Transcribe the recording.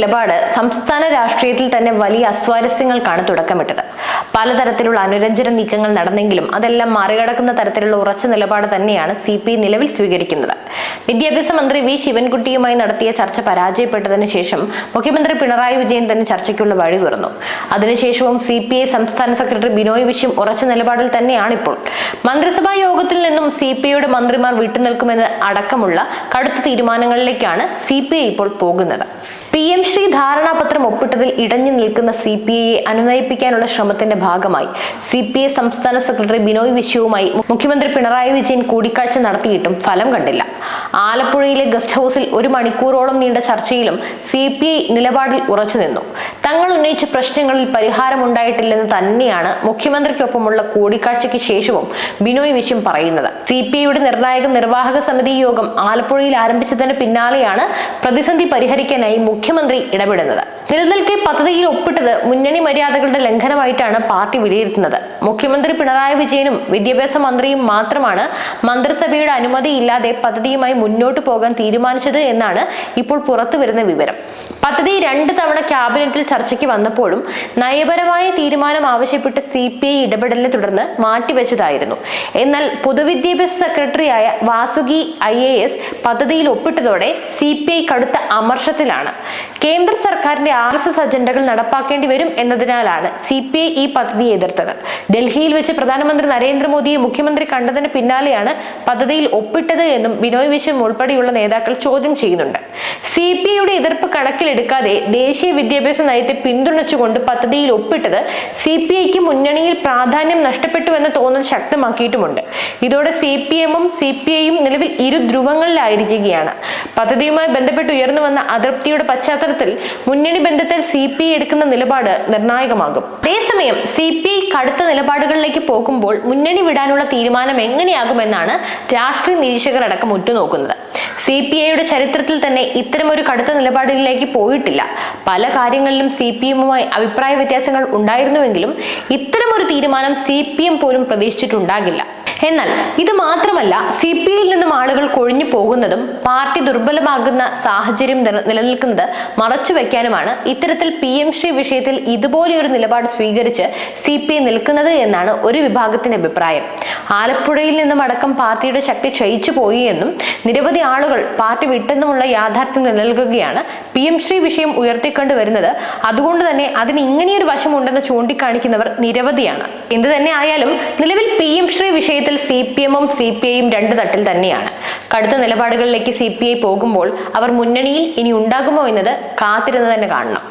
നിലപാട് സംസ്ഥാന രാഷ്ട്രീയത്തിൽ തന്നെ വലിയ അസ്വാരസ്യങ്ങൾക്കാണ് തുടക്കമിട്ടത്. പലതരത്തിലുള്ള അനുരഞ്ജന നീക്കങ്ങൾ നടന്നെങ്കിലും അതെല്ലാം മറികടക്കുന്ന തരത്തിലുള്ള ഉറച്ച നിലപാട് തന്നെയാണ് സി പി നിലവിൽ സ്വീകരിക്കുന്നത്. വിദ്യാഭ്യാസ മന്ത്രി വി ശിവൻകുട്ടിയുമായി നടത്തിയ ചർച്ച പരാജയപ്പെട്ടതിന് ശേഷം മുഖ്യമന്ത്രി പിണറായി വിജയൻ തന്നെ ചർച്ചയ്ക്കുള്ള വഴി തുറന്നു. അതിനുശേഷവും സി പി ഐ സംസ്ഥാന സെക്രട്ടറി ബിനോയ് വിശ്വം ഉറച്ച നിലപാടിൽ തന്നെയാണ് തന്നെയാണിപ്പോൾ മന്ത്രിസഭാ യോഗത്തിൽ നിന്നും സി പി ഐയുടെ മന്ത്രിമാർ വിട്ടുനിൽക്കുമെന്ന് അടക്കമുള്ള കടുത്ത തീരുമാനങ്ങളിലേക്കാണ് സി പി ഐ ഇപ്പോൾ പോകുന്നത്. പി എം ശ്രീ ധാരണാപത്രം ഒപ്പിട്ടതിൽ ഇടഞ്ഞു നിൽക്കുന്ന സി പി ഐയെ അനുനയിപ്പിക്കാനുള്ള ശ്രമത്തിന്റെ ഭാഗമായി സി പി ഐ സംസ്ഥാന സെക്രട്ടറി ബിനോയ് വിശ്വവുമായി മുഖ്യമന്ത്രി പിണറായി വിജയൻ കൂടിക്കാഴ്ച നടത്തിയിട്ടും ഫലം കണ്ടില്ല ആലപ്പുഴയിലെ ഗസ്റ്റ് ഹൌസിൽ ഒരു മണിക്കൂറോളം നീണ്ട ചർച്ചയിലും സി പി ഐ നിലപാടിൽ ഉറച്ചുനിന്നു തങ്ങൾ ഉന്നയിച്ച പ്രശ്നങ്ങളിൽ പരിഹാരമുണ്ടായിട്ടില്ലെന്ന് തന്നെയാണ് മുഖ്യമന്ത്രിക്കൊപ്പമുള്ള കൂടിക്കാഴ്ചയ്ക്ക് ശേഷവും ബിനോയ് വിശ്വം പറയുന്നത്. സി പി ഐയുടെ നിർണായക നിർവാഹക സമിതി യോഗം ആലപ്പുഴയിൽ ആരംഭിച്ചതിന് പിന്നാലെയാണ് പ്രതിസന്ധി പരിഹരിക്കാനായി മുഖ്യമന്ത്രി ഇടപെടുന്നത്. നിലനിൽക്കെ പദ്ധതിയിൽ ഒപ്പിട്ടത് മുന്നണി മര്യാദകളുടെ ലംഘനമായിട്ടാണ് പാർട്ടി വിലയിരുത്തുന്നത്. മുഖ്യമന്ത്രി പിണറായി വിജയനും വിദ്യാഭ്യാസ മന്ത്രിയും മാത്രമാണ് മന്ത്രിസഭയുടെ അനുമതിയില്ലാതെ പദ്ധതിയുമായി മുന്നോട്ട് പോകാൻ തീരുമാനിച്ചത് എന്നാണ് ഇപ്പോൾ പുറത്തുവരുന്ന വിവരം. പദ്ധതി രണ്ട് തവണ ക്യാബിനറ്റിൽ ചർച്ചയ്ക്ക് വന്നപ്പോഴും നയപരമായ തീരുമാനം ആവശ്യപ്പെട്ട് സി പി ഐ ഇടപെടലിനെ തുടർന്ന് മാറ്റിവെച്ചതായിരുന്നു. എന്നാൽ പൊതുവിദ്യാഭ്യാസ സെക്രട്ടറിയായ വാസുകി ഐ എ എസ് പദ്ധതിയിൽ ഒപ്പിട്ടതോടെ സി പി ഐ കടുത്ത അമർഷത്തിലാണ്. കേന്ദ്ര സർക്കാരിന്റെ ആർ എസ് എസ് അജണ്ടകൾ നടപ്പാക്കേണ്ടി വരും എന്നതിനാലാണ് സി പി ഐ ഈ പദ്ധതിയെ എതിർത്തത്. ഡൽഹിയിൽ വെച്ച് പ്രധാനമന്ത്രി നരേന്ദ്രമോദിയെ മുഖ്യമന്ത്രി കണ്ടതിന് പിന്നാലെയാണ് പദ്ധതിയിൽ ഒപ്പിട്ടത് എന്നും ബിനോയ് വിശ്വം ഉൾപ്പെടെയുള്ള നേതാക്കൾ ചോദ്യം ചെയ്യുന്നുണ്ട്. സി പി ഐയുടെ എതിർപ്പ് കണക്കിലെടുക്കാതെ ദേശീയ വിദ്യാഭ്യാസ നയത്തെ പിന്തുണച്ചുകൊണ്ട് പദ്ധതിയിൽ ഒപ്പിട്ടത് സി പി ഐക്ക് മുന്നണിയിൽ പ്രാധാന്യം നഷ്ടപ്പെട്ടു എന്ന തോന്നൽ ശക്തമാക്കിയിട്ടുമുണ്ട്. ഇതോടെ സി പി എമ്മും സി പി ഐയും നിലവിൽ ഇരു ധ്രുവങ്ങളിലായിരിക്കുകയാണ്. പദ്ധതിയുമായി ബന്ധപ്പെട്ട് ഉയർന്നു വന്ന അതൃപ്തിയുടെ പശ്ചാത്തലത്തിൽ മുന്നണി ബന്ധത്തിൽ സി പി ഐ എടുക്കുന്ന നിലപാട് നിർണായകമാകും. അതേസമയം സി പി ഐ കടുത്ത നിലപാടുകളിലേക്ക് പോകുമ്പോൾ മുന്നണി വിടാനുള്ള തീരുമാനം എങ്ങനെയാകുമെന്നാണ് രാഷ്ട്രീയ നിരീക്ഷകർ അടക്കം ഉറ്റുനോക്കുന്നത്. സി പി ഐയുടെ ചരിത്രത്തിൽ തന്നെ ഇത്തരമൊരു കടുത്ത നിലപാടിലേക്ക് പോയിട്ടില്ല. പല കാര്യങ്ങളിലും സി പി എമ്മുമായി അഭിപ്രായ വ്യത്യാസങ്ങൾ ഉണ്ടായിരുന്നുവെങ്കിലും ഇത്തരമൊരു തീരുമാനം സി പി എം പോലും പ്രതീക്ഷിച്ചിട്ടുണ്ടാകില്ല. എന്നാൽ ഇത് മാത്രമല്ല സി പി ഐയിൽ നിന്നും ആളുകൾ കൊഴിഞ്ഞു പോകുന്നതും പാർട്ടി ദുർബലമാകുന്ന സാഹചര്യം നില- നിലനിൽക്കുന്നത് മറച്ചു വയ്ക്കാനുമാണ് ഇത്തരത്തിൽ പി എം ശ്രീ വിഷയത്തിൽ ഇതുപോലെയൊരു നിലപാട് സ്വീകരിച്ച് സി പി ഐ നിൽക്കുന്നത് എന്നാണ് ഒരു വിഭാഗത്തിന്റെ അഭിപ്രായം. ആലപ്പുഴയിൽ നിന്നും അടക്കം പാർട്ടിയുടെ ശക്തി ക്ഷയിച്ചു പോയി എന്നും നിരവധി ആളുകൾ പാർട്ടി വിട്ടെന്നുമുള്ള യാഥാർത്ഥ്യം നിലനിൽക്കുകയാണ് പി എം ശ്രീ വിഷയം ഉയർത്തിക്കൊണ്ട് വരുന്നത്. അതുകൊണ്ട് തന്നെ അതിന് ഇങ്ങനെയൊരു വശമുണ്ടെന്ന് ചൂണ്ടിക്കാണിക്കുന്നവർ നിരവധിയാണ്. എന്ത് തന്നെ ആയാലും നിലവിൽ പി എം ശ്രീ വിഷയത്തിൽ സി പി എമ്മും സി പി ഐയും രണ്ട് തട്ടിൽ തന്നെയാണ്. കടുത്ത നിലപാടുകളിലേക്ക് സി പി ഐ പോകുമ്പോൾ അവർ മുന്നണിയിൽ ഇനി ഉണ്ടാകുമോ എന്നത് കാത്തിരുന്ന് തന്നെ കാണണം.